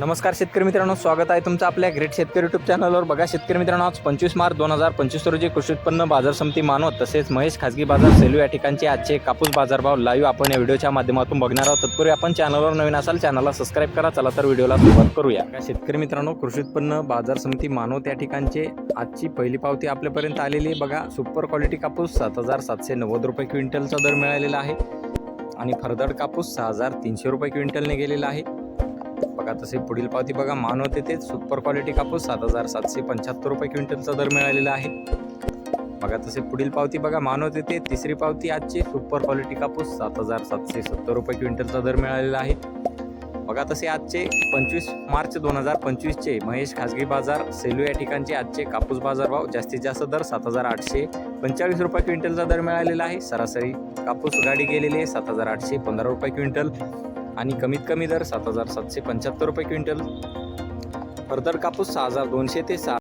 नमस्कार शेतकरी मित्रांनो स्वागत आहे तुमचं आपल्या ग्रेट शेतकरी युट्यूब चॅनलवर बघा शेतकरी मित्रांनो आज पंचवीस मार्च दोन हजार पंचवीस रोजी कृषी उत्पन्न बाजार समिती मानवत तसेच महेश खासगी बाजार सेलू या ठिकाणचे आजचे कापूस बाजारभाव लाईव्ह आपण या व्हिडिओच्या माध्यमातून बघणार आहोत. तत्पूर्वी आपण चॅनलवर नवीन असाल चॅनलला सबस्क्राईब करा. चला तर व्हिडिओला सुरुवात करूया. शेतकरी मित्रांनो कृषी उत्पन्न बाजार समिती मानवत या ठिकाणचे आजची पहिली पावती आपल्यापर्यंत आलेली आहे. बघा सुपर क्वालिटी कापूस सात हजार सातशे नव्वद रुपये क्विंटलचा दर मिळालेला आहे. आणि फरदड कापूस सहा हजार तीनशे रुपये क्विंटलने गेलेला आहे. बघा तसे पुढील पावती बघा. मानवते ते सुपर क्वालिटी कापूस सात हजार सातशे पंच्याहत्तर रुपये क्विंटलचा दर मिळालेला आहे. बघा तसे पुढील पावती बघा. मानवते ते तिसरी पावती आजची सुपर क्वालिटी कापूस सात हजार सातशे सत्तर रुपये क्विंटलचा दर मिळालेला आहे. बघा तसे आजचे पंचवीस मार्च दोन हजार पंचवीसचे महेश खासगी बाजार सेलू या ठिकाणचे आजचे कापूस बाजारभाव जास्तीत जास्त दर सात हजार आठशे पंचेचाळीस रुपये क्विंटलचा दर मिळालेला आहे. सरासरी कापूस गाडी गेलेली आहे सात हजार आठशे पंधरा रुपये क्विंटल. आणि कमीत कमी दर सात हजार सातशे पंच्याहत्तर रुपये क्विंटल. फर्दर कापूस सहा हजार दोनशे ते सहा